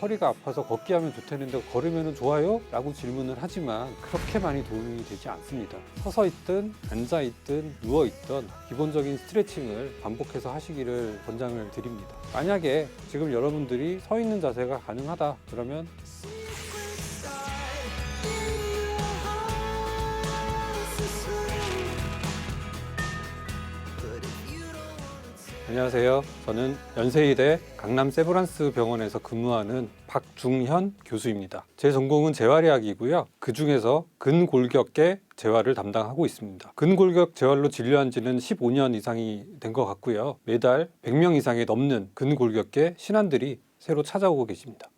허리가 아파서 걷기 하면 좋다는데 걸으면 좋아요? 라고 질문을 하지만 그렇게 많이 도움이 되지 않습니다. 서서 있든 앉아 있든 누워 있든 기본적인 스트레칭을 반복해서 하시기를 권장을 드립니다. 만약에 지금 여러분들이 서 있는 자세가 가능하다 그러면 안녕하세요. 저는 연세의대 강남 세브란스 병원에서 근무하는 박중현 교수입니다. 제 전공은 재활의학이고요. 그 중에서 근골격계 재활을 담당하고 있습니다. 근골격 재활로 진료한 지는 15년 이상이 된 것 같고요. 매달 100명 이상이 넘는 근골격계 신환들이 새로 찾아오고 계십니다.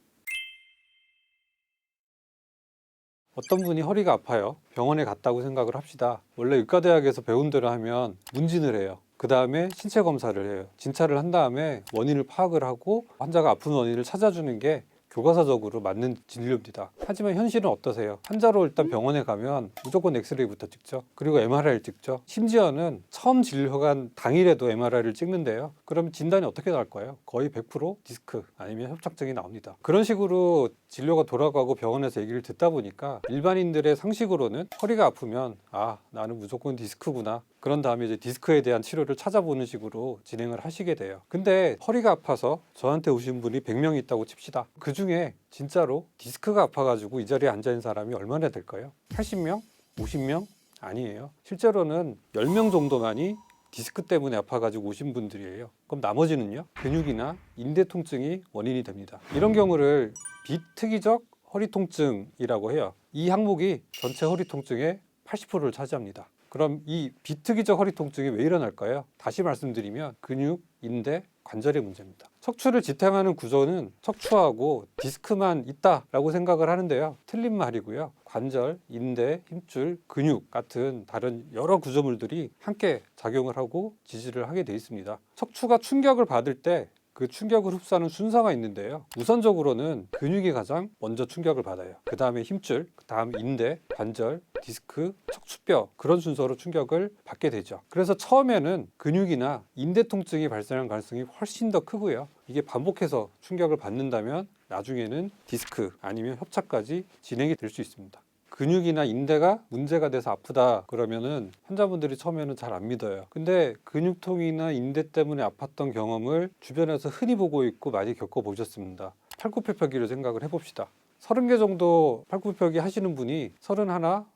어떤 분이 허리가 아파요. 병원에 갔다고 생각을 합시다. 원래 의과대학에서 배운 대로 하면 문진을 해요. 그 다음에 신체 검사를 해요. 진찰을 한 다음에 원인을 파악을 하고 환자가 아픈 원인을 찾아주는 게 교과서적으로 맞는 진료입니다. 하지만 현실은 어떠세요? 환자로 일단 병원에 가면 무조건 엑스레이부터 찍죠. 그리고 MRI를 찍죠. 심지어는 처음 진료간 당일에도 MRI를 찍는데요. 그럼 진단이 어떻게 나올까요? 거의 100% 디스크 아니면 협착증이 나옵니다. 그런 식으로 진료가 돌아가고 병원에서 얘기를 듣다 보니까 일반인들의 상식으로는 허리가 아프면 아 나는 무조건 디스크구나 그런 다음에 이제 디스크에 대한 치료를 찾아보는 식으로 진행을 하시게 돼요. 근데 허리가 아파서 저한테 오신 분이 100명 있다고 칩시다. 그중 에 진짜로 디스크가 아파가지고 이 자리에 앉아 있는 사람이 얼마나 될까요? 80명? 50명? 아니에요. 실제로는 10명 정도만이 디스크 때문에 아파가지고 오신 분들이에요. 그럼 나머지는요? 근육이나 인대 통증이 원인이 됩니다. 이런 경우를 비특이적 허리 통증이라고 해요. 이 항목이 전체 허리 통증의 80%를 차지합니다. 그럼 이 비특이적 허리 통증이 왜 일어날까요? 다시 말씀드리면 근육, 인대, 관절의 문제입니다. 척추를 지탱하는 구조는 척추하고 디스크만 있다라고 생각을 하는데요. 틀린 말이고요. 관절, 인대, 힘줄, 근육 같은 다른 여러 구조물들이 함께 작용을 하고 지지를 하게 돼 있습니다. 척추가 충격을 받을 때 그 충격을 흡수하는 순서가 있는데요. 우선적으로는 근육이 가장 먼저 충격을 받아요. 그 다음에 힘줄, 그 다음 인대, 관절, 디스크, 척추뼈 그런 순서로 충격을 받게 되죠. 그래서 처음에는 근육이나 인대 통증이 발생할 가능성이 훨씬 더 크고요. 이게 반복해서 충격을 받는다면 나중에는 디스크 아니면 협착까지 진행이 될 수 있습니다. 근육이나 인대가 문제가 돼서 아프다 그러면은 환자분들이 처음에는 잘 안 믿어요. 근데 근육통이나 인대 때문에 아팠던 경험을 주변에서 흔히 보고 있고 많이 겪어 보셨습니다. 팔굽혀펴기를 생각을 해봅시다. 30개 정도 팔굽혀펴기 하시는 분이 31,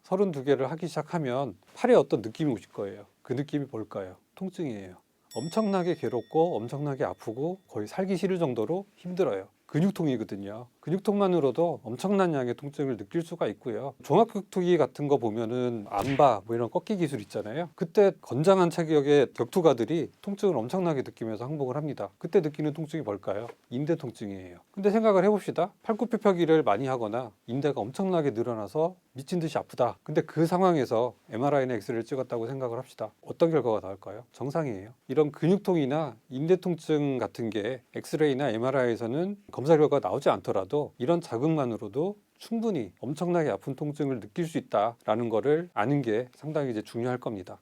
32개를 하기 시작하면 팔에 어떤 느낌이 오실 거예요. 그 느낌이 뭘까요? 통증이에요. 엄청나게 괴롭고 엄청나게 아프고 거의 살기 싫을 정도로 힘들어요. 근육통이거든요. 근육통만으로도 엄청난 양의 통증을 느낄 수가 있고요. 종합격투기 같은 거 보면은 안바 뭐 이런 꺾기 기술 있잖아요. 그때 건장한 체격의 격투가들이 통증을 엄청나게 느끼면서 항복을 합니다. 그때 느끼는 통증이 뭘까요? 인대 통증이에요. 근데 생각을 해봅시다. 팔굽혀펴기를 많이 하거나 인대가 엄청나게 늘어나서 미친 듯이 아프다. 근데 그 상황에서 MRI나 엑스레이를 찍었다고 생각을 합시다. 어떤 결과가 나올까요? 정상이에요. 이런 근육통이나 인대 통증 같은 게 엑스레이나 MRI에서는 검사 결과가 나오지 않더라도 이런 자극만으로도 충분히 엄청나게 아픈 통증을 느낄 수 있다라는 거를 아는 게 상당히 이제 중요할 겁니다.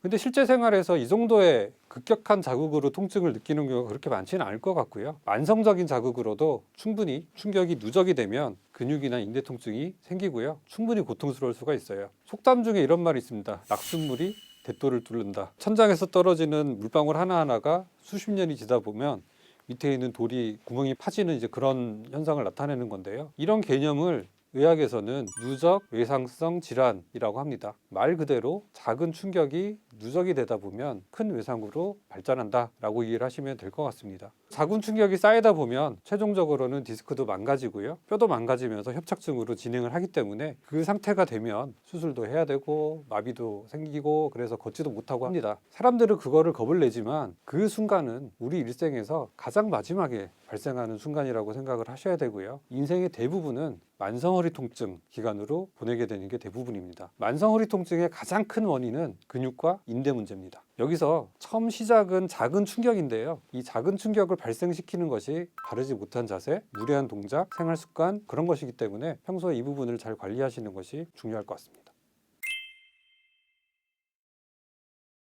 근데 실제 생활에서 이 정도의 급격한 자극으로 통증을 느끼는 경우가 그렇게 많지는 않을 것 같고요. 만성적인 자극으로도 충분히 충격이 누적이 되면 근육이나 인대 통증이 생기고요. 충분히 고통스러울 수가 있어요. 속담 중에 이런 말이 있습니다. 낙숫물이 대도를 뚫는다. 천장에서 떨어지는 물방울 하나하나가 수십 년이 지다 보면 밑에 있는 돌이 구멍이 파지는 이제 그런 현상을 나타내는 건데요. 이런 개념을 의학에서는 누적 외상성 질환이라고 합니다. 말 그대로 작은 충격이 누적이 되다 보면 큰 외상으로 발전한다라고 이해를 하시면 될 것 같습니다. 작은 충격이 쌓이다 보면 최종적으로는 디스크도 망가지고요. 뼈도 망가지면서 협착증으로 진행을 하기 때문에 그 상태가 되면 수술도 해야 되고 마비도 생기고 그래서 걷지도 못하고 합니다. 사람들은 그거를 겁을 내지만 그 순간은 우리 일생에서 가장 마지막에 발생하는 순간이라고 생각을 하셔야 되고요. 인생의 대부분은 만성 허리 통증 기간으로 보내게 되는 게 대부분입니다. 만성 허리 통증의 가장 큰 원인은 근육과 인대 문제입니다. 여기서 처음 시작은 작은 충격인데요. 이 작은 충격을 발생시키는 것이 바르지 못한 자세, 무리한 동작, 생활 습관 그런 것이기 때문에 평소에 이 부분을 잘 관리하시는 것이 중요할 것 같습니다.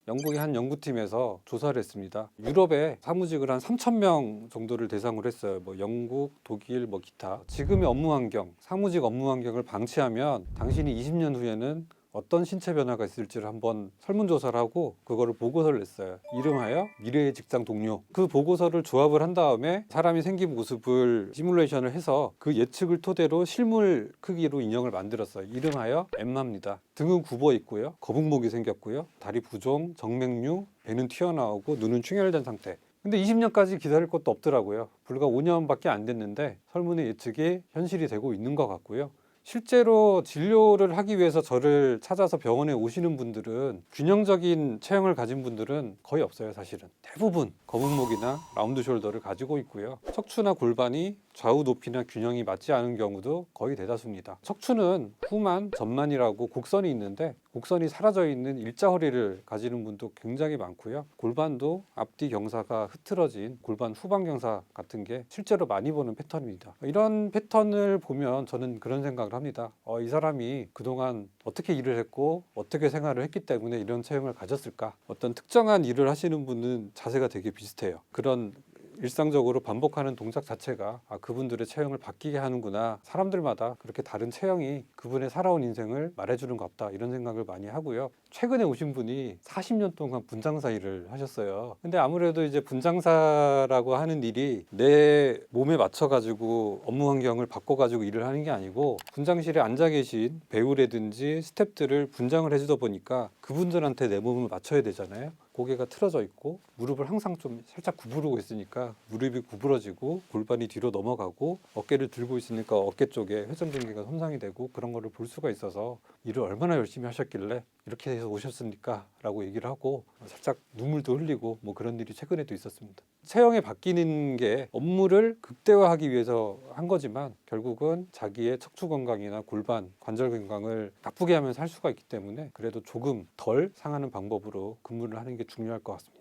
영국의 한 연구팀에서 조사를 했습니다. 유럽에 사무직을 한 3천 명 정도를 대상으로 했어요. 뭐 영국, 독일, 뭐 기타. 지금의 업무 환경, 사무직 업무 환경을 방치하면 당신이 20년 후에는 어떤 신체 변화가 있을지를 한번 설문조사를 하고 그거를 보고서를 냈어요. 이름하여 미래의 직장 동료. 그 보고서를 조합을 한 다음에 사람이 생긴 모습을 시뮬레이션을 해서 그 예측을 토대로 실물 크기로 인형을 만들었어요. 이름하여 엠마입니다. 등은 굽어 있고요. 거북목이 생겼고요. 다리 부종, 정맥류, 배는 튀어나오고 눈은 충혈된 상태. 근데 20년까지 기다릴 것도 없더라고요. 불과 5년밖에 안 됐는데 설문의 예측이 현실이 되고 있는 것 같고요. 실제로 진료를 하기 위해서 저를 찾아서 병원에 오시는 분들은 균형적인 체형을 가진 분들은 거의 없어요, 사실은. 대부분 거북목이나 라운드 숄더를 가지고 있고요. 척추나 골반이 좌우 높이나 균형이 맞지 않은 경우도 거의 대다수입니다. 척추는 후만, 전만이라고 곡선이 있는데 곡선이 사라져 있는 일자 허리를 가지는 분도 굉장히 많고요. 골반도 앞뒤 경사가 흐트러진 골반 후방 경사 같은 게 실제로 많이 보는 패턴입니다. 이런 패턴을 보면 저는 그런 생각을 합니다. 어, 이 사람이 그동안 어떻게 일을 했고 어떻게 생활을 했기 때문에 이런 체형을 가졌을까? 어떤 특정한 일을 하시는 분은 자세가 되게 비슷해요. 그런 일상적으로 반복하는 동작 자체가 아, 그분들의 체형을 바뀌게 하는구나. 사람들마다 그렇게 다른 체형이 그분의 살아온 인생을 말해주는 것 같다. 이런 생각을 많이 하고요. 최근에 오신 분이 40년 동안 분장사 일을 하셨어요. 근데 아무래도 이제 분장사라고 하는 일이 내 몸에 맞춰가지고 업무 환경을 바꿔가지고 일을 하는 게 아니고 분장실에 앉아 계신 배우라든지 스탭들을 분장을 해주다 보니까 그분들한테 내 몸을 맞춰야 되잖아요. 고개가 틀어져 있고 무릎을 항상 좀 살짝 구부르고 있으니까 무릎이 구부러지고 골반이 뒤로 넘어가고 어깨를 들고 있으니까 어깨 쪽에 회전근개가 손상이 되고 그런 거를 볼 수가 있어서 일을 얼마나 열심히 하셨길래 이렇게 해서 오셨습니까? 라고 얘기를 하고 살짝 눈물도 흘리고 뭐 그런 일이 최근에도 있었습니다. 체형이 바뀌는 게 업무를 극대화하기 위해서 한 거지만 결국은 자기의 척추 건강이나 골반, 관절 건강을 나쁘게 하면서 할 수가 있기 때문에 그래도 조금 덜 상하는 방법으로 근무를 하는 게 중요할 것 같습니다.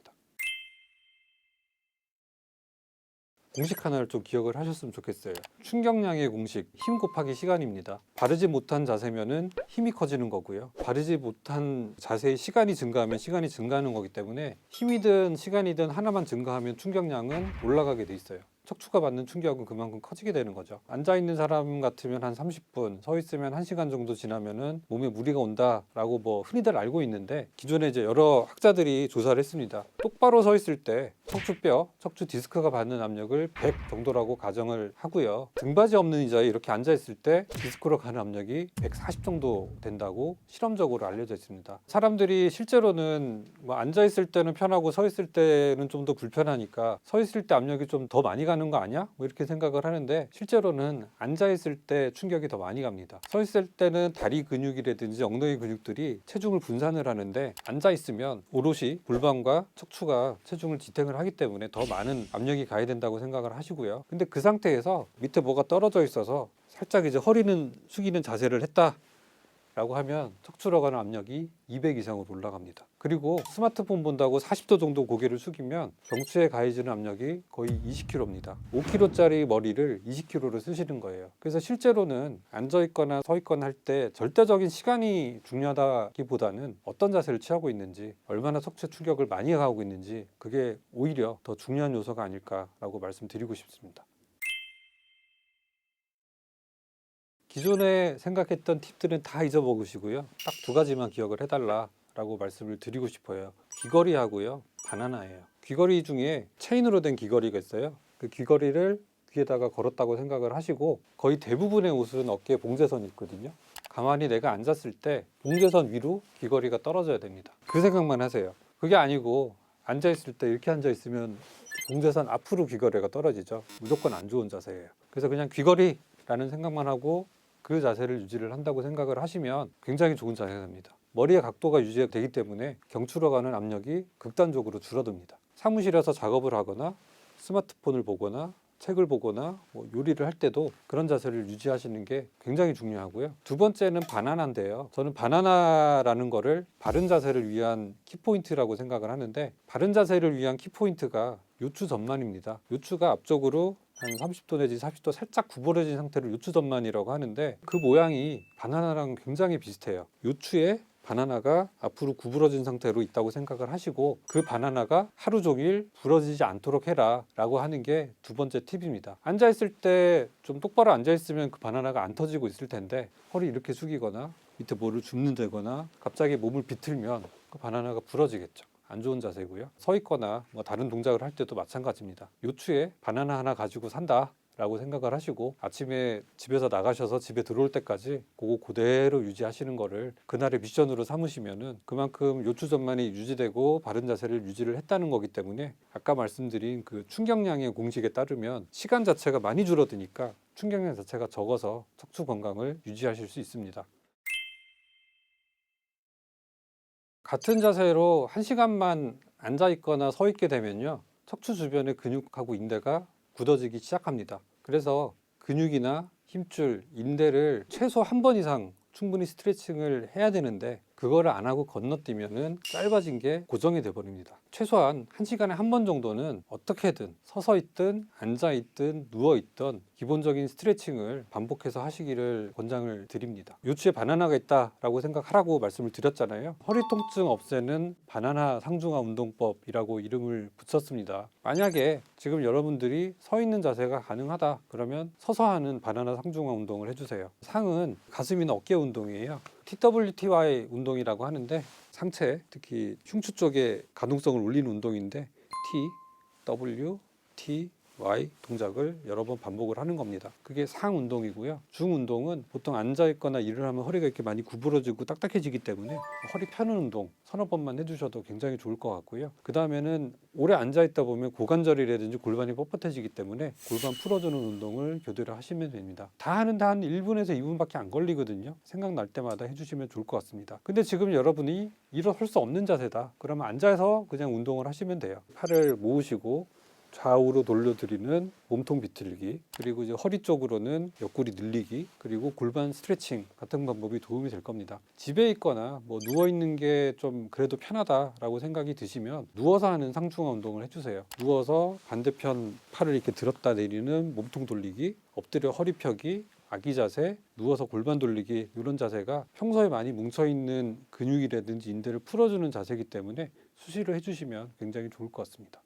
공식 하나를 좀 기억을 하셨으면 좋겠어요. 충격량의 공식, 힘 곱하기 시간입니다. 바르지 못한 자세면은 힘이 커지는 거고요. 바르지 못한 자세의 시간이 증가하면 시간이 증가하는 거기 때문에 힘이든 시간이든 하나만 증가하면 충격량은 올라가게 돼 있어요. 척추가 받는 충격은 그만큼 커지게 되는 거죠. 앉아 있는 사람 같으면 한 30분, 서 있으면 1시간 정도 지나면은 몸에 무리가 온다라고 뭐 흔히들 알고 있는데 기존에 이제 여러 학자들이 조사를 했습니다. 똑바로 서 있을 때 척추뼈, 척추 디스크가 받는 압력을 100 정도라고 가정을 하고요. 등받이 없는 의자에 이렇게 앉아 있을 때 디스크로 가는 압력이 140 정도 된다고 실험적으로 알려져 있습니다. 사람들이 실제로는 뭐 앉아 있을 때는 편하고 서 있을 때는 좀 더 불편하니까 서 있을 때 압력이 좀 더 많이 가는 거 아니야? 뭐 이렇게 생각을 하는데 실제로는 앉아 있을 때 충격이 더 많이 갑니다. 서 있을 때는 다리 근육이라든지 엉덩이 근육들이 체중을 분산을 하는데 앉아 있으면 오롯이 골반과 척추가 체중을 지탱을 하기 때문에 더 많은 압력이 가야 된다고 생각을 하시고요. 근데 그 상태에서 밑에 뭐가 떨어져 있어서 살짝 이제 허리는 숙이는 자세를 했다. 라고 하면 척추로 가는 압력이 200 이상으로 올라갑니다. 그리고 스마트폰 본다고 40도 정도 고개를 숙이면 경추에 가해지는 압력이 거의 20kg입니다. 5kg짜리 머리를 20kg로 쓰시는 거예요. 그래서 실제로는 앉아 있거나 서 있거나 할 때 절대적인 시간이 중요하다기보다는 어떤 자세를 취하고 있는지, 얼마나 척추 출격을 많이 가하고 있는지 그게 오히려 더 중요한 요소가 아닐까라고 말씀드리고 싶습니다. 기존에 생각했던 팁들은 다 잊어먹으시고요. 딱 두 가지만 기억을 해달라 라고 말씀을 드리고 싶어요. 귀걸이하고요, 바나나예요. 귀걸이 중에 체인으로 된 귀걸이가 있어요. 그 귀걸이를 귀에다가 걸었다고 생각을 하시고 거의 대부분의 옷은 어깨에 봉제선이 있거든요. 가만히 내가 앉았을 때 봉제선 위로 귀걸이가 떨어져야 됩니다. 그 생각만 하세요. 그게 아니고 앉아 있을 때 이렇게 앉아 있으면 봉제선 앞으로 귀걸이가 떨어지죠. 무조건 안 좋은 자세예요. 그래서 그냥 귀걸이라는 생각만 하고 그 자세를 유지를 한다고 생각을 하시면 굉장히 좋은 자세가 됩니다. 머리의 각도가 유지되기 때문에 경추로 가는 압력이 극단적으로 줄어듭니다. 사무실에서 작업을 하거나 스마트폰을 보거나 책을 보거나 뭐 요리를 할 때도 그런 자세를 유지하시는 게 굉장히 중요하고요. 두 번째는 바나나인데요. 저는 바나나라는 거를 바른 자세를 위한 키포인트라고 생각을 하는데 바른 자세를 위한 키포인트가 요추 전만입니다. 요추가 앞쪽으로 한 30도 내지 40도 살짝 구부러진 상태를 요추 전만이라고 하는데 그 모양이 바나나랑 굉장히 비슷해요. 요추에 바나나가 앞으로 구부러진 상태로 있다고 생각을 하시고 그 바나나가 하루 종일 부러지지 않도록 해라 라고 하는 게 두 번째 팁입니다. 앉아 있을 때 좀 똑바로 앉아 있으면 그 바나나가 안 터지고 있을 텐데 허리 이렇게 숙이거나 밑에 뭐를 줍는다거나 갑자기 몸을 비틀면 그 바나나가 부러지겠죠. 안 좋은 자세고요. 서 있거나 뭐 다른 동작을 할 때도 마찬가지입니다. 요추에 바나나 하나 가지고 산다. 라고 생각을 하시고 아침에 집에서 나가셔서 집에 들어올 때까지 그거 그대로 유지하시는 거를 그날의 미션으로 삼으시면은 그만큼 요추 전만이 유지되고 바른 자세를 유지를 했다는 거기 때문에 아까 말씀드린 그 충격량의 공식에 따르면 시간 자체가 많이 줄어드니까 충격량 자체가 적어서 척추 건강을 유지하실 수 있습니다. 같은 자세로 한 시간만 앉아 있거나 서 있게 되면요. 척추 주변의 근육하고 인대가 굳어지기 시작합니다. 그래서 근육이나 힘줄, 인대를 최소 한 번 이상 충분히 스트레칭을 해야 되는데 그거를 안 하고 건너뛰면은 짧아진 게 고정이 돼 버립니다. 최소한 한 시간에 한 번 정도는 어떻게든 서서 있든 앉아 있든 누워 있든 기본적인 스트레칭을 반복해서 하시기를 권장을 드립니다. 요추에 바나나가 있다라고 생각하라고 말씀을 드렸잖아요. 허리 통증 없애는 바나나 상중하 운동법이라고 이름을 붙였습니다. 만약에 지금 여러분들이 서 있는 자세가 가능하다 그러면 서서 하는 바나나 상중하 운동을 해주세요. 상은 가슴이나 어깨 운동이에요. TWTY 운동이라고 하는데 상체 특히 흉추 쪽에 가동성을 올리는 운동인데 T, W, T, Y 동작을 여러 번 반복을 하는 겁니다. 그게 상 운동이고요. 중 운동은 보통 앉아 있거나 일을 하면 허리가 이렇게 많이 구부러지고 딱딱해지기 때문에 허리 펴는 운동 서너 번만 해주셔도 굉장히 좋을 것 같고요. 그 다음에는 오래 앉아 있다 보면 고관절이라든지 골반이 뻣뻣해지기 때문에 골반 풀어주는 운동을 교대로 하시면 됩니다. 다 하는데 한 1분에서 2분밖에 안 걸리거든요. 생각날 때마다 해주시면 좋을 것 같습니다. 근데 지금 여러분이 일어설 수 없는 자세다. 그러면 앉아서 그냥 운동을 하시면 돼요. 팔을 모으시고 좌우로 돌려드리는 몸통 비틀기 그리고 이제 허리 쪽으로는 옆구리 늘리기 그리고 골반 스트레칭 같은 방법이 도움이 될 겁니다. 집에 있거나 뭐 누워 있는 게 좀 그래도 편하다라고 생각이 드시면 누워서 하는 상중하 운동을 해주세요. 누워서 반대편 팔을 이렇게 들었다 내리는 몸통 돌리기, 엎드려 허리 펴기, 아기 자세, 누워서 골반 돌리기 이런 자세가 평소에 많이 뭉쳐 있는 근육이라든지 인대를 풀어주는 자세이기 때문에 수시로 해주시면 굉장히 좋을 것 같습니다.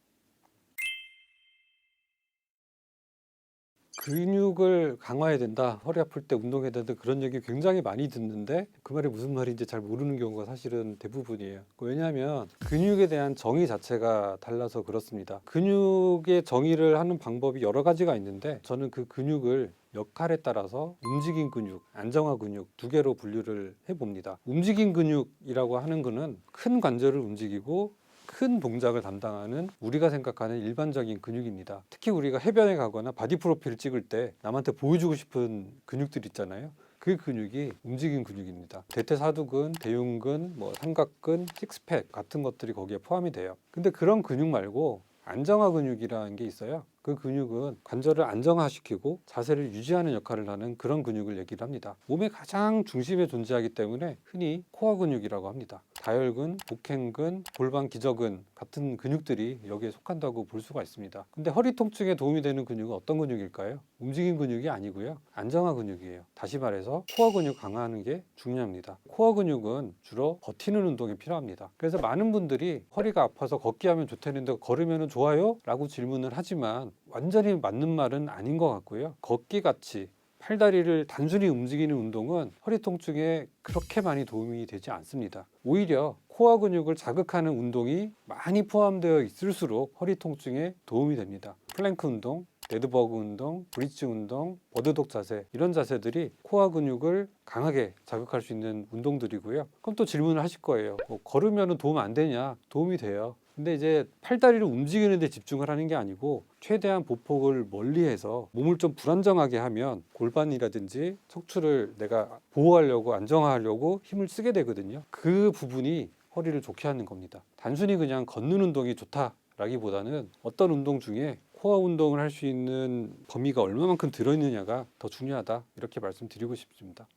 근육을 강화해야 된다. 허리 아플 때 운동해야 된다. 그런 얘기 굉장히 많이 듣는데 그 말이 무슨 말인지 잘 모르는 경우가 사실은 대부분이에요. 왜냐하면 근육에 대한 정의 자체가 달라서 그렇습니다. 근육의 정의를 하는 방법이 여러 가지가 있는데 저는 그 근육을 역할에 따라서 움직인 근육, 안정화 근육 두 개로 분류를 해봅니다. 움직인 근육이라고 하는 거는 큰 관절을 움직이고 큰 동작을 담당하는 우리가 생각하는 일반적인 근육입니다. 특히 우리가 해변에 가거나 바디 프로필 찍을 때 남한테 보여주고 싶은 근육들 있잖아요. 그 근육이 움직인 근육입니다. 대퇴사두근, 대흉근, 뭐 삼각근, 식스팩 같은 것들이 거기에 포함이 돼요. 근데 그런 근육 말고 안정화 근육이라는 게 있어요. 그 근육은 관절을 안정화시키고 자세를 유지하는 역할을 하는 그런 근육을 얘기를 합니다. 몸의 가장 중심에 존재하기 때문에 흔히 코어 근육이라고 합니다. 다혈근, 복행근, 골반 기저근 같은 근육들이 여기에 속한다고 볼 수가 있습니다. 근데 허리 통증에 도움이 되는 근육은 어떤 근육일까요? 움직인 근육이 아니고요. 안정화 근육이에요. 다시 말해서 코어 근육 강화하는 게 중요합니다. 코어 근육은 주로 버티는 운동이 필요합니다. 그래서 많은 분들이 허리가 아파서 걷기 하면 좋다는데 걸으면 좋아요? 라고 질문을 하지만 완전히 맞는 말은 아닌 것 같고요. 걷기 같이 팔다리를 단순히 움직이는 운동은 허리 통증에 그렇게 많이 도움이 되지 않습니다. 오히려 코어 근육을 자극하는 운동이 많이 포함되어 있을수록 허리 통증에 도움이 됩니다. 플랭크 운동, 데드버그 운동, 브릿지 운동, 버드독 자세 이런 자세들이 코어 근육을 강하게 자극할 수 있는 운동들이고요. 그럼 또 질문을 하실 거예요. 뭐 걸으면 도움 안 되냐? 도움이 돼요. 근데 이제 팔다리를 움직이는 데 집중을 하는 게 아니고 최대한 보폭을 멀리해서 몸을 좀 불안정하게 하면 골반이라든지 척추를 내가 보호하려고 안정화하려고 힘을 쓰게 되거든요. 그 부분이 허리를 좋게 하는 겁니다. 단순히 그냥 걷는 운동이 좋다라기보다는 어떤 운동 중에 코어 운동을 할 수 있는 범위가 얼마만큼 들어있느냐가 더 중요하다 이렇게 말씀드리고 싶습니다.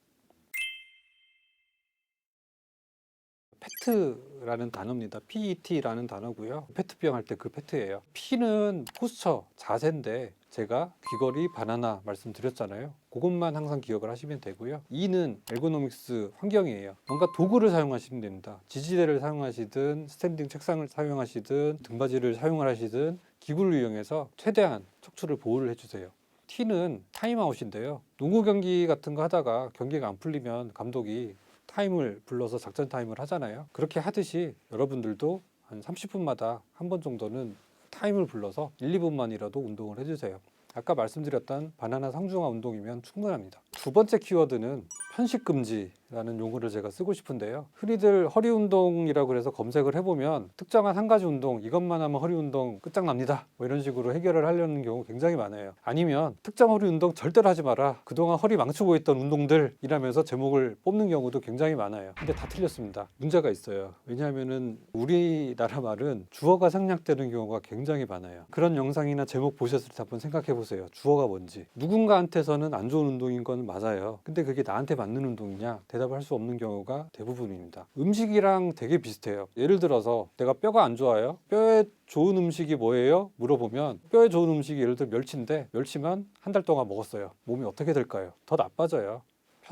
페트라는 단어입니다. PET라는 단어고요. 페트병 할 때 그 페트예요. P는 포스처, 자세인데 제가 귀걸이 바나나 말씀드렸잖아요. 그것만 항상 기억을 하시면 되고요. E는 에고노믹스 환경이에요. 뭔가 도구를 사용하시면 됩니다. 지지대를 사용하시든 스탠딩 책상을 사용하시든 등받이를 사용을 하시든 기구를 이용해서 최대한 척추를 보호를 해주세요. T는 타임아웃인데요. 농구 경기 같은 거 하다가 경기가 안 풀리면 감독이 타임을 불러서 작전 타임을 하잖아요. 그렇게 하듯이 여러분들도 한 30분마다 한 번 정도는 타임을 불러서 1, 2분만이라도 운동을 해주세요. 아까 말씀드렸던 바나나 상중하 운동이면 충분합니다. 두 번째 키워드는 편식 금지 라는 용어를 제가 쓰고 싶은데요. 흔히들 허리 운동이라고 해서 검색을 해보면 특정한 한 가지 운동 이것만 하면 허리 운동 끝장납니다. 뭐 이런 식으로 해결을 하려는 경우 굉장히 많아요. 아니면 특정 허리 운동 절대로 하지 마라. 그동안 허리 망치고 있던 운동들이라면서 제목을 뽑는 경우도 굉장히 많아요. 근데 다 틀렸습니다. 문제가 있어요. 왜냐하면은 우리나라 말은 주어가 생략되는 경우가 굉장히 많아요. 그런 영상이나 제목 보셨을 때 한번 생각해 보세요. 주어가 뭔지. 누군가한테서는 안 좋은 운동인 건 맞아요. 근데 그게 나한테 맞는 운동이냐? 대답 을 할 수 없는 경우가 대부분입니다. 음식이랑 되게 비슷해요. 예를 들어서 내가 뼈가 안 좋아요. 뼈에 좋은 음식이 뭐예요? 물어보면 뼈에 좋은 음식이 예를 들어 멸치인데 멸치만 한 달 동안 먹었어요. 몸이 어떻게 될까요? 더 나빠져요.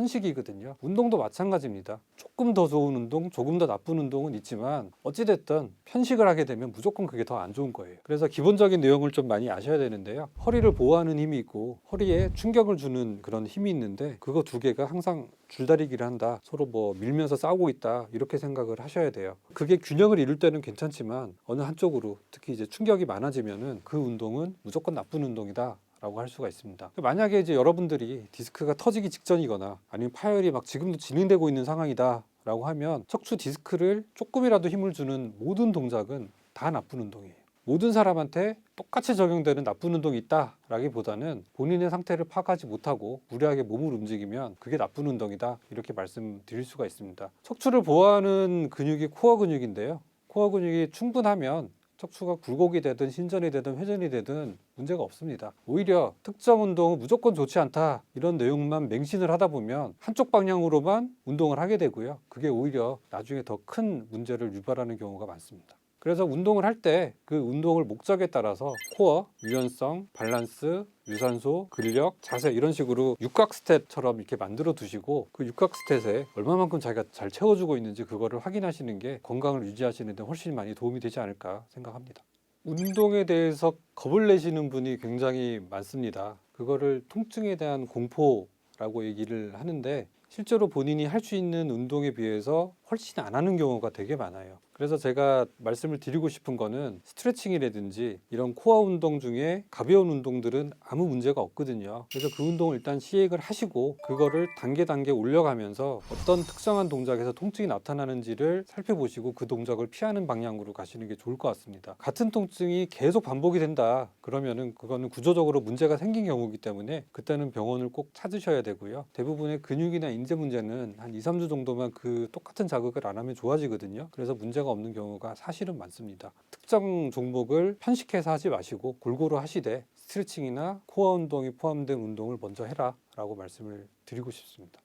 편식이거든요. 운동도 마찬가지입니다. 조금 더 좋은 운동, 조금 더 나쁜 운동은 있지만 어찌됐든 편식을 하게 되면 무조건 그게 더 안 좋은 거예요. 그래서 기본적인 내용을 좀 많이 아셔야 되는데요. 허리를 보호하는 힘이 있고 허리에 충격을 주는 그런 힘이 있는데 그거 두 개가 항상 줄다리기를 한다. 서로 뭐 밀면서 싸우고 있다. 이렇게 생각을 하셔야 돼요. 그게 균형을 이룰 때는 괜찮지만 어느 한쪽으로 특히 이제 충격이 많아지면은 그 운동은 무조건 나쁜 운동이다. 라고 할 수가 있습니다. 만약에 이제 여러분들이 디스크가 터지기 직전이거나 아니면 파열이 막 지금도 진행되고 있는 상황이다 라고 하면 척추 디스크를 조금이라도 힘을 주는 모든 동작은 다 나쁜 운동이에요. 모든 사람한테 똑같이 적용되는 나쁜 운동이 있다라기보다는 본인의 상태를 파악하지 못하고 무리하게 몸을 움직이면 그게 나쁜 운동이다 이렇게 말씀드릴 수가 있습니다. 척추를 보호하는 근육이 코어 근육인데요. 코어 근육이 충분하면 척추가 굴곡이 되든 신전이 되든 회전이 되든 문제가 없습니다. 오히려 특정 운동은 무조건 좋지 않다 이런 내용만 맹신을 하다 보면 한쪽 방향으로만 운동을 하게 되고요. 그게 오히려 나중에 더 큰 문제를 유발하는 경우가 많습니다. 그래서 운동을 할 때 그 운동을 목적에 따라서 코어, 유연성, 밸런스, 유산소, 근력, 자세 이런 식으로 육각 스탯처럼 이렇게 만들어 두시고 그 육각 스탯에 얼마만큼 자기가 잘 채워주고 있는지 그거를 확인하시는 게 건강을 유지하시는 데 훨씬 많이 도움이 되지 않을까 생각합니다. 운동에 대해서 겁을 내시는 분이 굉장히 많습니다. 그거를 통증에 대한 공포라고 얘기를 하는데 실제로 본인이 할 수 있는 운동에 비해서 훨씬 안 하는 경우가 되게 많아요. 그래서 제가 말씀을 드리고 싶은 거는 스트레칭이라든지 이런 코어 운동 중에 가벼운 운동들은 아무 문제가 없거든요. 그래서 그 운동을 일단 시행을 하시고 그거를 단계 단계 올려가면서 어떤 특정한 동작에서 통증이 나타나는지를 살펴보시고 그 동작을 피하는 방향으로 가시는 게 좋을 것 같습니다. 같은 통증이 계속 반복이 된다. 그러면은 그거는 구조적으로 문제가 생긴 경우이기 때문에 그때는 병원을 꼭 찾으셔야 되고요. 대부분의 근육이나 인제 문제는 한 2, 3주 정도만 그 똑같은 자극을 안 하면 좋아지거든요. 그래서 문제가 없는 경우가 사실은 많습니다. 특정 종목을 편식해서 하지 마시고 골고루 하시되 스트레칭이나 코어 운동이 포함된 운동을 먼저 해라 라고 말씀을 드리고 싶습니다.